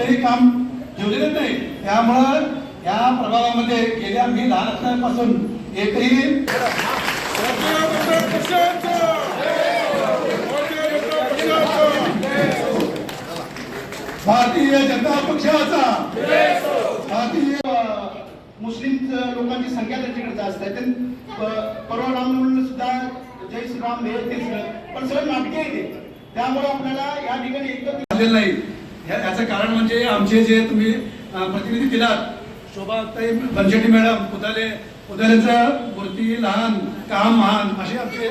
कोणतंही काम ठेवलेलं नाही. त्यामुळं या प्रभागामध्ये गेल्या मी लहान असल्यापासून एकही भारतीय जनता पक्षाचा भारतीय मुस्लिम लोकांची संख्या त्यांच्याकडे जास्त आहे. ते प- परवा रामनवमीला सुद्धा जय श्रीराम हे ते सगळं पण सगळं नाटके आहे ते. त्यामुळे आपल्याला या ठिकाणी एकदम झालेलं नाही. याचं कारण म्हणजे आमचे जे तुम्ही प्रतिनिधी दिलात शोभाताई बनशेटी मॅडम पुताले पुतालेचा मूर्ती लहान काम महान असे आमचे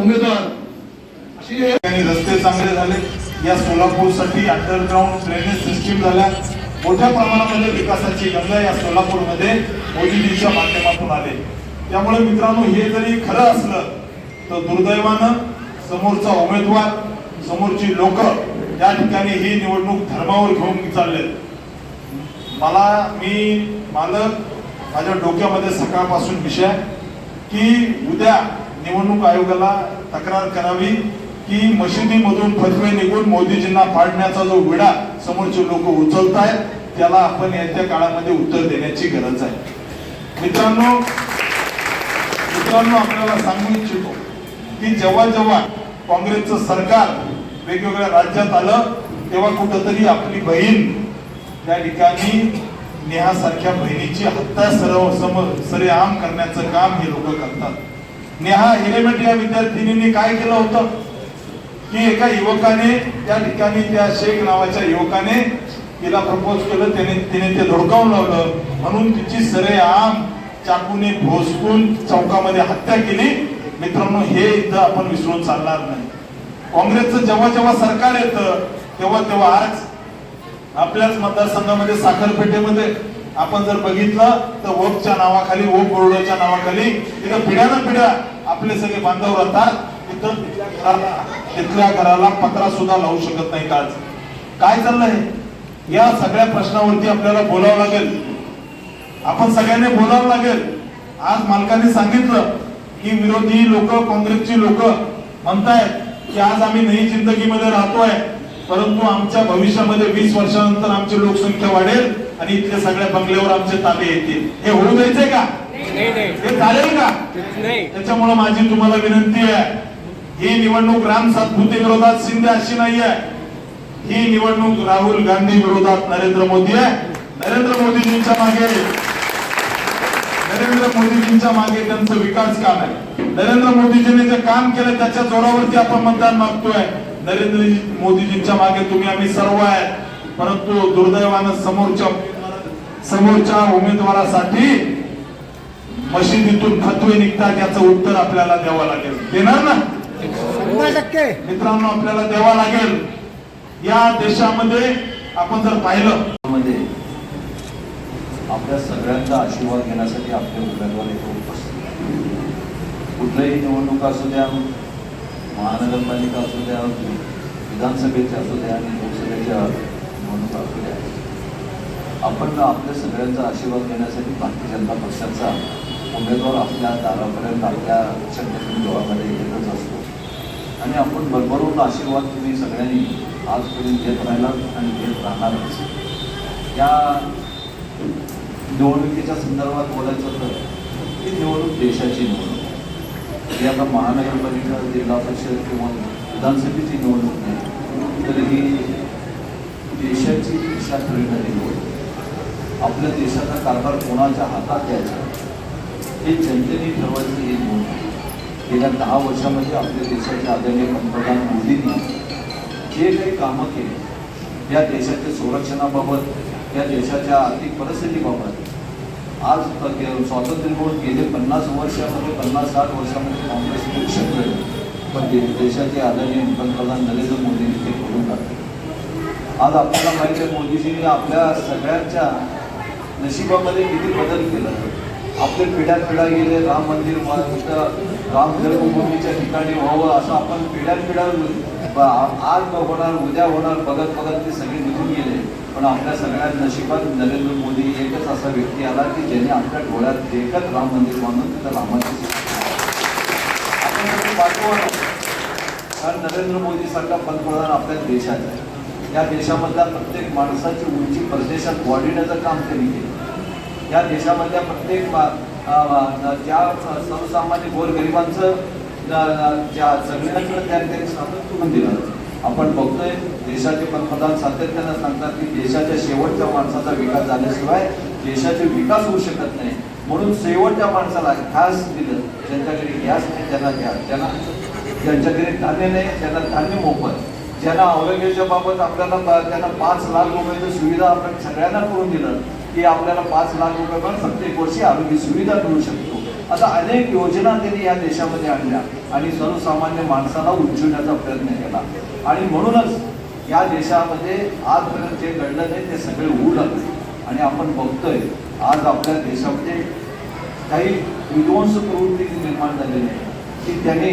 उमेदवार. असे रस्ते चांगले झाले या सोलापूरसाठी अंडरग्राऊंड ड्रेनेज सिस्टीम झाल्या. मोठ्या प्रमाणामध्ये विकासाची गंगा या सोलापूरमध्ये मोदीजीच्या माध्यमातून आले. त्यामुळे मित्रांनो हे जरी खरं असलं तर दुर्दैवानं समोरचा उमेदवार समोरची लोक या ठिकाणी ही निवडणूक धर्मावर घेऊन चालले मला मी मालक माझ्या डोक्यामध्ये सकाळपासून विषय की उद्या निवडणूक आयोगाला तक्रार करावी की मशिदीमधून फतवे निघून मोदीजींना फाडण्याचा जो विडा समोरचे लोक उचलत आहेत त्याला आपण येत्या काळामध्ये उत्तर देण्याची गरज आहे. मित्रांनो मित्रांनो आपल्याला सांगू इच्छितो की जेव्हा जेव्हा काँग्रेसचं सरकार वेगवेगळ्या राज्यात आलं तेव्हा कुठंतरी आपली बहीण त्या ठिकाणी नेहासारख्या बहिणीची हत्या सर्व समोर सरेआम करण्याचं काम हे लोक करतात. नेहा हिरेमठ या विद्यार्थिनीने काय केलं होतं? की एका युवकाने त्या ठिकाणी त्या शेख नावाच्या युवकाने तिला प्रपोज केलं त्याने तिने ते धुडकावून लावलं. म्हणून तिची सरेआम चाकूने भोसकून चौकामध्ये हत्या केली. मित्रांनो हे इथं आपण विसरून चालणार नाही. काँग्रेसचं जेव्हा जेव्हा सरकार येतं तेव्हा तेव्हा आज आपल्याच मतदारसंघामध्ये साखरपेठेमध्ये आपण जर बघितलं तर ओपच्या नावाखाली ओप बोर्डाच्या नावाखाली तिथं पिढ्यानं पिढ्या आपले सगळे बांधव राहतात. तिथं तिथल्या तिथल्या घराला पत्रा सुद्धा लावू शकत नाहीत आज. काय चाललंय? या सगळ्या प्रश्नावरती आपल्याला बोलावं लागेल. आपण सगळ्यांनी बोलावं लागेल. आज मालकाने सांगितलं की विरोधी लोक काँग्रेसची लोक म्हणतायत की आज आम्ही नई जिंदगीमध्ये राहतोय परंतु आमच्या भविष्यामध्ये वीस वर्षानंतर आमची लोकसंख्या वाढेल आणि इथल्या सगळ्या बंगल्यावर आमचे ताबे येतील. हे होऊ द्यायचंय का? हे चालेल का? त्याच्यामुळे माझी तुम्हाला विनंती आहे ही निवडणूक राम सातपुते विरोधात शिंदे अशी नाही आहे ही निवडणूक राहुल गांधी विरोधात नरेंद्र मोदी आहे. नरेंद्र मोदीजींच्या मागे नरेंद्र मोदीजींच्या मागे त्यांचं विकास काम आहे. नरेंद्र मोदीजींनी जे काम केलं त्याच्या जोरावरती आपण मतदान मागतोय. नरेंद्र मोदीजींच्या मागे तुम्ही आम्ही सर्व आहे. परंतु दुर्दैवानं समोरच्या समोरच्या उमेदवारासाठी मशिदीतून फतवे निघतात याचं उत्तर आपल्याला द्यावं लागेल. देणार ना? मित्रांनो आपल्याला द्यावा लागेल. या देशामध्ये आपण जर पाहिलं आपल्या सगळ्यांचा आशीर्वाद घेण्यासाठी आपले उमेदवार इथे उपस्थित कुठल्याही निवडणूक असू द्या महानगरपालिका असू द्या विधानसभेच्या असू द्या आणि लोकसभेच्या निवडणुका असू द्या. आपण आपल्या सगळ्यांचा आशीर्वाद घेण्यासाठी भारतीय जनता पक्षाचा उमेदवार आपल्या दारापर्यंत आपल्या शक्यतो जोरामध्ये येतच असतो. आणि आपण भरभरून आशीर्वाद तुम्ही सगळ्यांनी आजपर्यंत घेत राहिलात आणि घेत राहणारच. या निवडणुकीच्या संदर्भात बोलायचं तर ही निवडणूक देशाची निवडणूक ही आता महानगरपालिका जिल्हा परिषद किंवा विधानसभेची निवडणूक नाही तर ही देशाची दिशा ठरविणारी निवडणूक आपल्या देशाचा कारभार कोणाच्या हातात द्यायचा हे जनतेने ठरवायचं ही निवडणूक आहे. गेल्या दहा वर्षामध्ये आपल्या देशाचे आदरणीय पंतप्रधान मोदींनी जे काही कामं केली या देशाच्या संरक्षणाबाबत या देशाच्या आर्थिक परिस्थितीबाबत. आज स्वातंत्र्य मिळून गेले पन्नास वर्षामध्ये पन्नास साठ वर्षामध्ये काँग्रेस खूप पण दे देशाचे आदरणीय पंतप्रधान नरेंद्र मोदींनी ते करून टाकले. आज आपल्याला माहिती आहे मोदीजींनी आपल्या सगळ्यांच्या नशिबामध्ये किती बदल केला. आपले पिढ्या पिढ्या गेले राम मंदिर राम जन्मभूमीच्या ठिकाणी व्हावं असं आपण पिढ्या पिढ्या आज होणार उद्या होणार बघत बघत ते सगळे निघून गेले. पण आपल्या सगळ्या नशिबात नरेंद्र मोदी एकच असा व्यक्ती आला की ज्याने आपल्या डोळ्यात एकच राम मंदिर बांधून तिथं रामाची आपण कारण नरेंद्र मोदी सारखा पंतप्रधान आपल्या देशात आहे. या देशामधल्या प्रत्येक माणसाची उंची परदेशात वाढविण्याचं काम त्यांनी केलं. या देशामधल्या प्रत्येक ज्या सर्वसामान्य गोरगरिबांचं ज्या सगळ्यांचं त्या त्यांनी करून दिलं. आपण बघतोय देशाचे पंतप्रधान सातत्यानं सांगतात की देशाच्या शेवटच्या माणसाचा विकास झाल्याशिवाय देशाचे विकास होऊ शकत नाही. म्हणून शेवटच्या माणसाला खास दिलं. ज्यांच्याकडे गॅस नाही त्यांना घ्या त्यांना ज्यांच्याकडे धान्य नाही त्यांना धान्य मोफत. ज्यांना आरोग्याच्या बाबत आपल्याला त्यांना पाच लाख रुपयाची सुविधा आपण सगळ्यांना करून दिलं. की आपल्याला पाच लाख रुपये पण प्रत्येक वर्षी आरोग्य सुविधा मिळू शकतो. आता अनेक योजना त्यांनी या देशामध्ये आणल्या आणि सर्वसामान्य माणसाला उंचवण्याचा प्रयत्न केला. आणि म्हणूनच या देशामध्ये आजपर्यंत जे घडलं नाही ते सगळे होऊ लागले आणि आपण बघतोय आज आपल्या देशामध्ये काही विध्वंस प्रवृत्ती निर्माण झालेली आहे. की त्याने